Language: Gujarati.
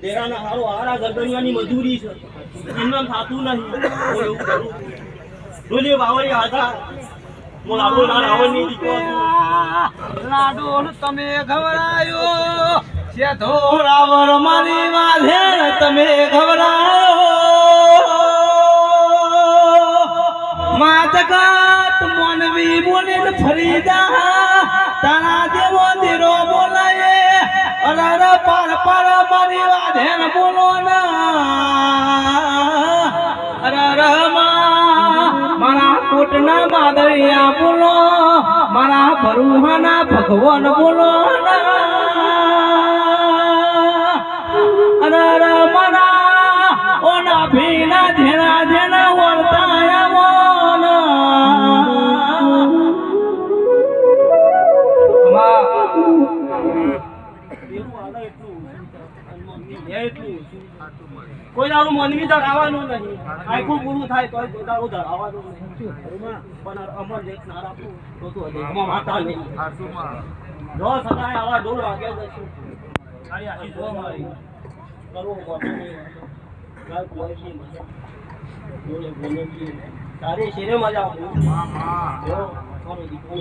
ડેરાના હારો હારા ગરદનિયાની મજૂરી છે. એમને થાતું નહીં. એવું કરું. ડોલી બાવળી હાથા. લાડો તમે ઘબરાયો છે ધોરાવર મારી માધે તમે ઘવરાયો માતકાત મોનવી બોલીને ફરીદા. તારા બોલો ના અરરમાં મારા કોટના માદરિયા બોલો, મારા ભરુહાના ભગવાન બોલો અરર મારા ઓના ભીના કોઈ દારૂ મનવી ધરાવવાનું નહીં. આખું પૂરું થાય તો કોઈ દારૂ ધરાવવાનું નહીં. અમર ના રાખવું જો સદાય આવા ઢોલ વાગે જશું બોલે તારી શેરે મજા આવું દીકરો.